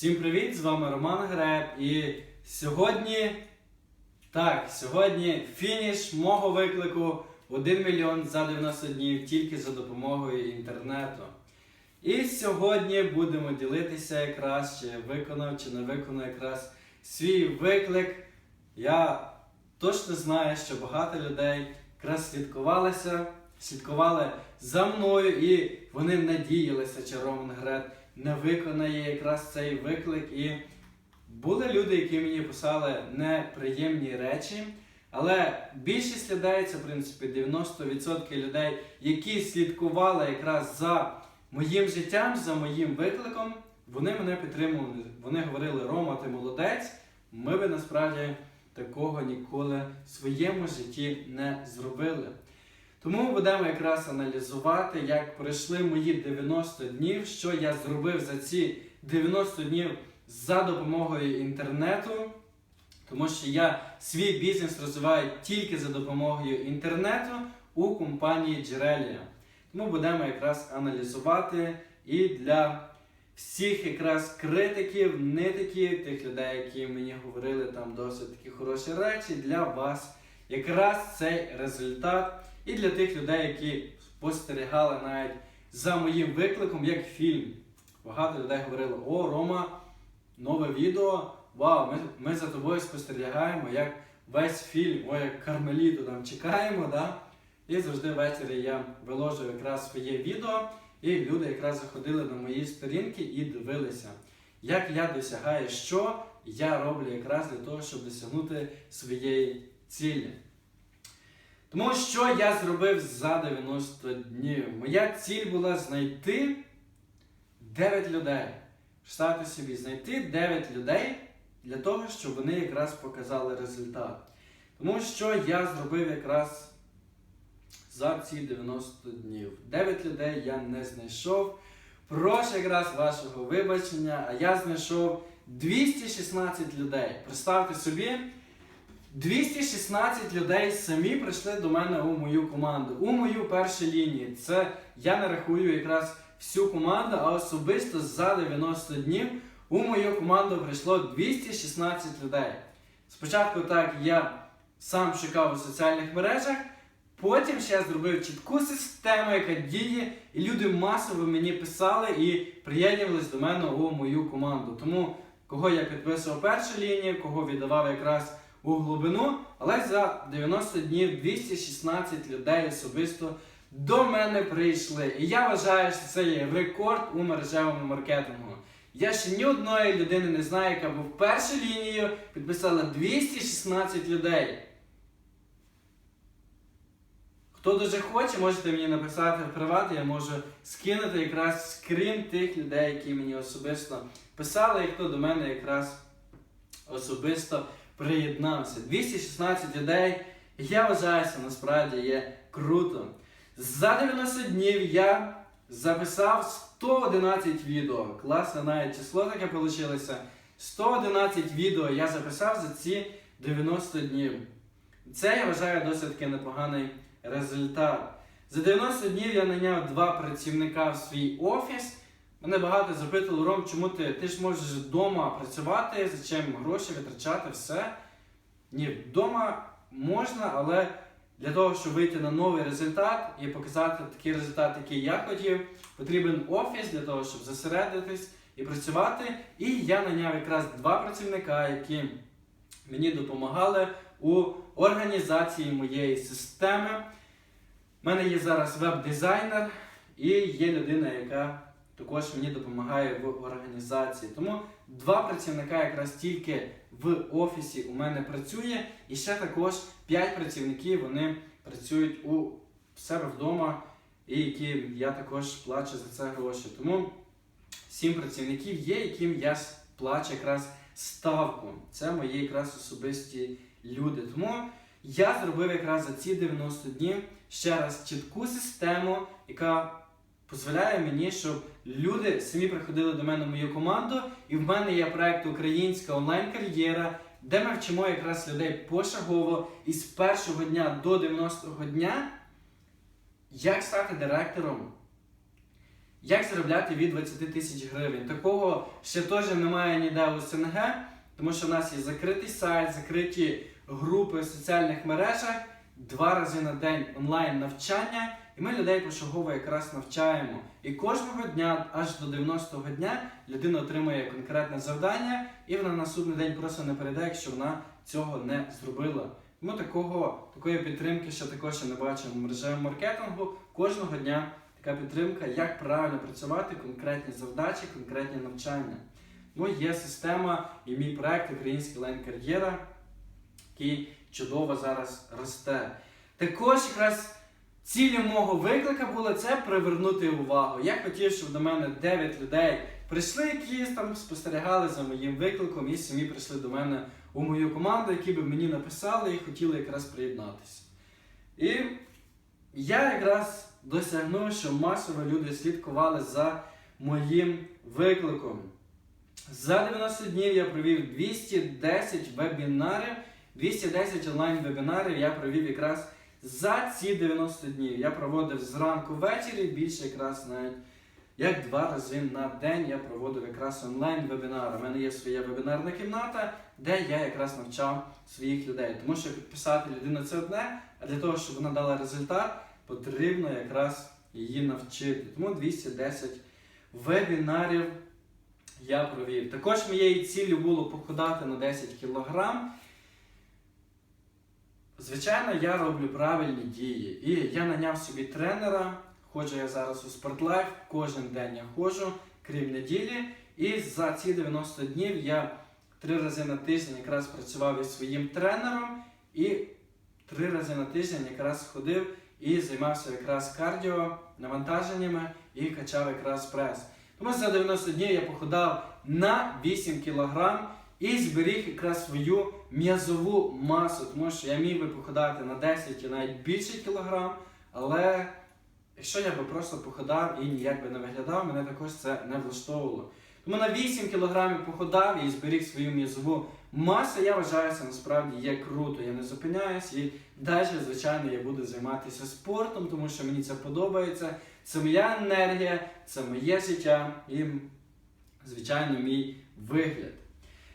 Всім привіт! З вами Роман Греб. І сьогодні, так, сьогодні фініш мого виклику 1 мільйон за 90 днів тільки за допомогою інтернету. І сьогодні будемо ділитися якраз, чи виконав, чи не виконав якраз свій виклик. Я точно знаю, що багато людей якраз слідкувалися, слідкували за мною, і вони надіялися, чи Роман Грет не виконає якраз цей виклик. І були люди, які мені писали неприємні речі. Але більшість це в принципі 90% людей, які слідкували якраз за моїм життям, за моїм викликом, вони мене підтримували. Вони говорили, Рома, ти молодець, ми би насправді такого ніколи в своєму житті не зробили. Тому ми будемо якраз аналізувати, як пройшли мої 90 днів, що я зробив за ці 90 днів за допомогою інтернету. Тому що я свій бізнес розвиваю тільки за допомогою інтернету у компанії Джерелія. Тому будемо якраз аналізувати і для всіх якраз критиків, нитиків, тих людей, які мені говорили там досить такі хороші речі, для вас якраз цей результат. І для тих людей, які спостерігали навіть за моїм викликом як фільм. Багато людей говорили: О, Рома, нове відео. Вау, ми, ми за тобою спостерігаємо, як весь фільм, о, як Кармеліту там чекаємо. Да? І завжди ввечері я виложив якраз своє відео, і люди якраз заходили на мої сторінки і дивилися, як я досягаю, що я роблю якраз для того, щоб досягнути своєї цілі. Тому що я зробив за 90 днів. Моя ціль була знайти 9 людей. Представте собі, знайти 9 людей для того, щоб вони якраз показали результат. Тому що я зробив якраз за ці 90 днів. 9 людей я не знайшов. Прошу якраз вашого вибачення, а я знайшов 216 людей. Представте собі. 216 людей самі прийшли до мене у мою команду, у мою першу лінію. Це я не рахую якраз всю команду, а особисто за 90 днів у мою команду прийшло 216 людей. Спочатку так я сам шукав у соціальних мережах, потім ще зробив чітку систему, яка діє, і люди масово мені писали і приєднувались до мене у мою команду. Тому кого я підписував першу лінію, кого віддавав якраз у глибину, але за 90 днів 216 людей особисто до мене прийшли. І я вважаю, що це є рекорд у мережевому маркетингу. Я ще ні одної людини не знаю, яка був першу лінію, підписала 216 людей. Хто дуже хоче, можете мені написати в приват, я можу скинути якраз скрін тих людей, які мені особисто писали, і хто до мене якраз особисто приєднався. 216 людей. Я вважаю, що насправді є круто. За 90 днів я записав 111 відео. Класне навіть число таке вийшло. 111 відео я записав за ці 90 днів. Це я вважаю досить таки непоганий результат. За 90 днів я наняв два працівника в свій офіс. Мене багато запитували, Ром, чому ти Ти ж можеш вдома працювати, зачем гроші витрачати, все. Ні, вдома можна, але для того, щоб вийти на новий результат і показати такий результат, який я хотів, потрібен офіс для того, щоб зосередитись і працювати. І я наняв якраз два працівника, які мені допомагали у організації моєї системи. У мене є зараз веб-дизайнер і є людина, яка також мені допомагає в організації. Тому два працівника якраз тільки в офісі у мене працює, і ще також 5 працівників вони працюють у себе вдома, і які я також плачу за це гроші. Тому 7 працівників є, яким я плачу якраз ставку. Це мої якраз особисті люди. Тому я зробив якраз за ці 90 днів ще раз чітку систему, яка дозволяє мені, щоб люди самі приходили до мене в мою команду, і в мене є проект Українська онлайн-кар'єра, де ми вчимо якраз людей пошагово із першого дня до 90-го дня, як стати директором як заробляти від 20 тисяч гривень. Такого ще теж немає ніде у СНГ, тому що в нас є закритий сайт, закриті групи в соціальних мережах, два рази на день онлайн навчання, і ми людей пошугово якраз навчаємо. І кожного дня, аж до 90-го дня, людина отримує конкретне завдання, і вона на наступний день просто не перейде, якщо вона цього не зробила. Тому такого, такої підтримки ще також не бачимо в мережевому маркетингу. Кожного дня така підтримка, як правильно працювати, конкретні завдачі, конкретні навчання. Ну, є система і мій проект Українська лайн-кар'єра, який чудово зараз росте. Також якраз цілі мого виклика було це привернути увагу. Я хотів, щоб до мене 9 людей прийшли, які там спостерігали за моїм викликом, і самі прийшли до мене у мою команду, які би мені написали і хотіли якраз приєднатися. І я якраз досягнув, що масово люди слідкували за моїм викликом. За 90 днів я провів 210 вебінарів, 210 онлайн-вебінарів я провів якраз за ці 90 днів. Я проводив зранку ввечері, більше якраз навіть як два рази на день я проводив якраз онлайн-вебінари. У мене є своя вебінарна кімната, де я якраз навчав своїх людей. Тому що підписати людину це одне, а для того, щоб вона дала результат, потрібно якраз її навчити. Тому 210 вебінарів я провів. Також моєю ціллю було похудати на 10 кілограм. Звичайно, я роблю правильні дії. І я наняв собі тренера. Ходжу я зараз у спортлайф, кожен день я ходжу, крім неділі. І за ці 90 днів я три рази на тиждень якраз працював із своїм тренером і три рази на тиждень якраз ходив і займався якраз кардіо, навантаженнями і качав якраз прес. Тому за 90 днів я похудав на 8 кілограм і зберіг якраз свою м'язову масу, тому що я міг би похудати на 10 і навіть більше кілограм, але якщо я би просто похудав і ніяк би не виглядав, мене також це не влаштовувало. Тому на 8 кілограмів похудав і зберіг свою м'язову масу, я вважаю, це насправді є круто. Я не зупиняюсь і далі, звичайно, я буду займатися спортом, тому що мені це подобається. Це моя енергія, це моє життя і, звичайно, мій вигляд.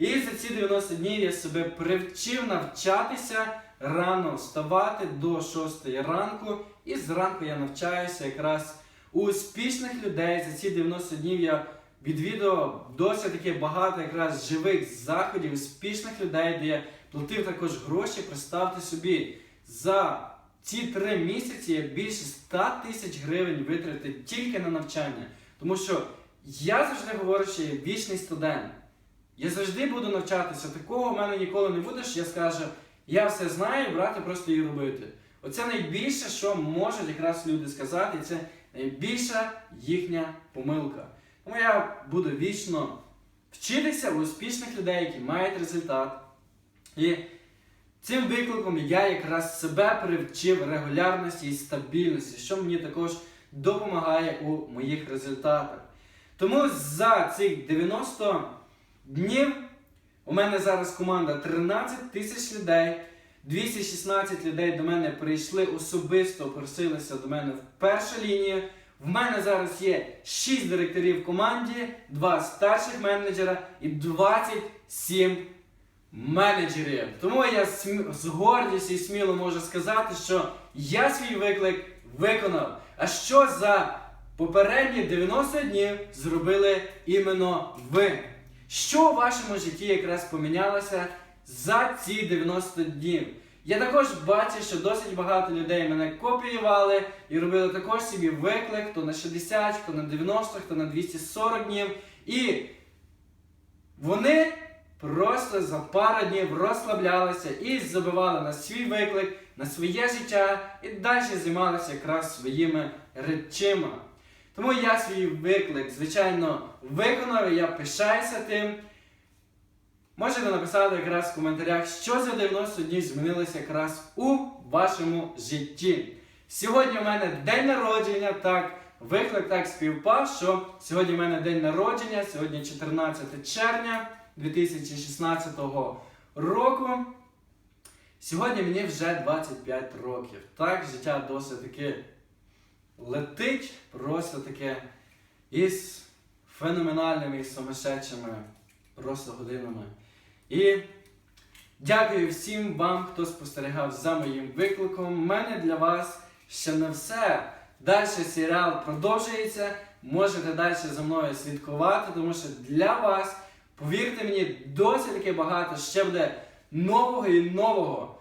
І за ці 90 днів я себе привчив навчатися рано вставати до 6 ранку. І зранку я навчаюся якраз у успішних людей. За ці 90 днів я відвідував досить таки багато якраз живих заходів, успішних людей, де я платив також гроші. Представте собі, за ці три місяці я більше 100 тисяч гривень витратив тільки на навчання. Тому що я завжди говорю, що я вічний студент. Я завжди буду навчатися. Такого в мене ніколи не буде, що я скажу, я все знаю, брати просто і робити. Оце найбільше, що можуть якраз люди сказати, і це найбільша їхня помилка. Тому я буду вічно вчитися у успішних людей, які мають результат. І цим викликом я якраз себе привчив регулярності і стабільності, що мені також допомагає у моїх результатах. Тому за цих 90 днів у мене зараз команда 13 тисяч людей. 216 людей до мене прийшли особисто, просилися до мене в першу лінію. В мене зараз є 6 директорів в команді, 2 старших менеджера і 27 менеджерів. Тому я з гордістю і сміло можу сказати, що я свій виклик виконав. А що за попередні 90 днів зробили іменно ви? Що у вашому житті якраз помінялося за ці 90 днів? Я також бачу, що досить багато людей мене копіювали і робили також собі виклик, хто на 60, хто на 90, хто на 240 днів. І вони просто за пару днів розслаблялися і забивали на свій виклик, на своє життя і далі займалися якраз своїми речима. Тому я свій виклик, звичайно, виконав і я пишаюся тим. Можете написати якраз в коментарях, що за 90 днів змінилося якраз у вашому житті. Сьогодні у мене день народження, так, виклик так співпав, що сьогодні у мене день народження, сьогодні 14 червня 2016 року. Сьогодні мені вже 25 років. Так, життя досить таки летить, просто таке із феноменальними і сумасшедшими просто годинами. І дякую всім вам, хто спостерігав за моїм викликом. У мене для вас ще не все. Далі серіал продовжується. Можете далі за мною слідкувати, тому що для вас, повірте мені, досить таки багато ще буде нового і нового.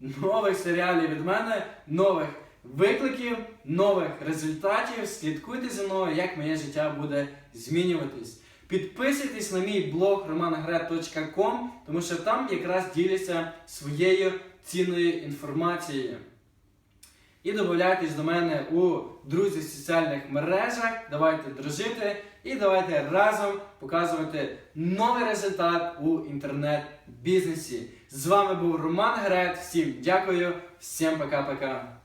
Нових серіалів від мене, нових викликів, нових результатів. Слідкуйте за мною, як моє життя буде змінюватись. Підписуйтесь на мій блог romanagret.com, тому що там якраз діляться своєю цінною інформацією. І додайтесь до мене у друзі в соціальних мережах. Давайте дружити і давайте разом показувати новий результат у інтернет-бізнесі. З вами був Роман Грет. Всім дякую, всім пока-пока.